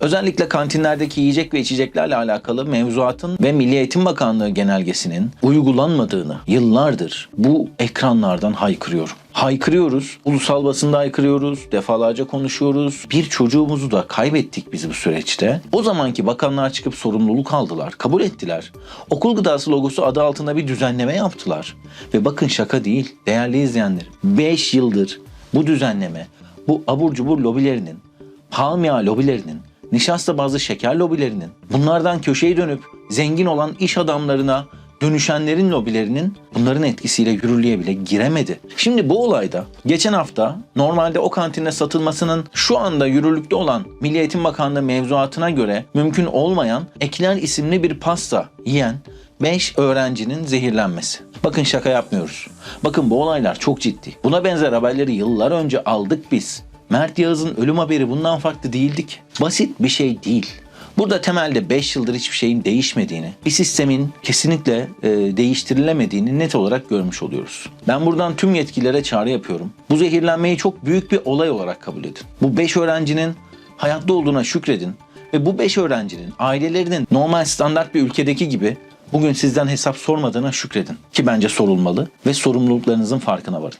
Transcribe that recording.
Özellikle kantinlerdeki yiyecek ve içeceklerle alakalı mevzuatın ve Milli Eğitim Bakanlığı genelgesinin uygulanmadığını yıllardır bu ekranlardan haykırıyorum. Haykırıyoruz, ulusal basında haykırıyoruz, defalarca konuşuyoruz. Bir çocuğumuzu da kaybettik biz bu süreçte. O zamanki bakanlar çıkıp sorumluluk aldılar, kabul ettiler. Okul gıdası logosu adı altında bir düzenleme yaptılar. Ve bakın şaka değil, değerli izleyenler. 5 yıldır bu düzenleme, bu abur cubur lobilerinin, palmiye lobilerinin, nişasta bazlı şeker lobilerinin, bunlardan köşeyi dönüp zengin olan iş adamlarına dönüşenlerin lobilerinin bunların etkisiyle yürürlüğe bile giremedi. Şimdi bu olayda geçen hafta normalde o kantinde satılmasının şu anda yürürlükte olan Milli Eğitim Bakanlığı mevzuatına göre mümkün olmayan Ekler isimli bir pasta yiyen 5 öğrencinin zehirlenmesi. Bakın şaka yapmıyoruz. Bakın bu olaylar çok ciddi. Buna benzer haberleri yıllar önce aldık biz. Mert Yağız'ın ölüm haberi bundan farklı değildik. Basit bir şey değil. Burada temelde 5 yıldır hiçbir şeyin değişmediğini, bir sistemin kesinlikle e, değiştirilemediğini net olarak görmüş oluyoruz. Ben buradan tüm yetkililere çağrı yapıyorum. Bu zehirlenmeyi çok büyük bir olay olarak kabul edin. Bu 5 öğrencinin hayatta olduğuna şükredin ve bu 5 öğrencinin ailelerinin normal standart bir ülkedeki gibi bugün sizden hesap sormadığına şükredin. Ki bence sorulmalı ve sorumluluklarınızın farkına varın.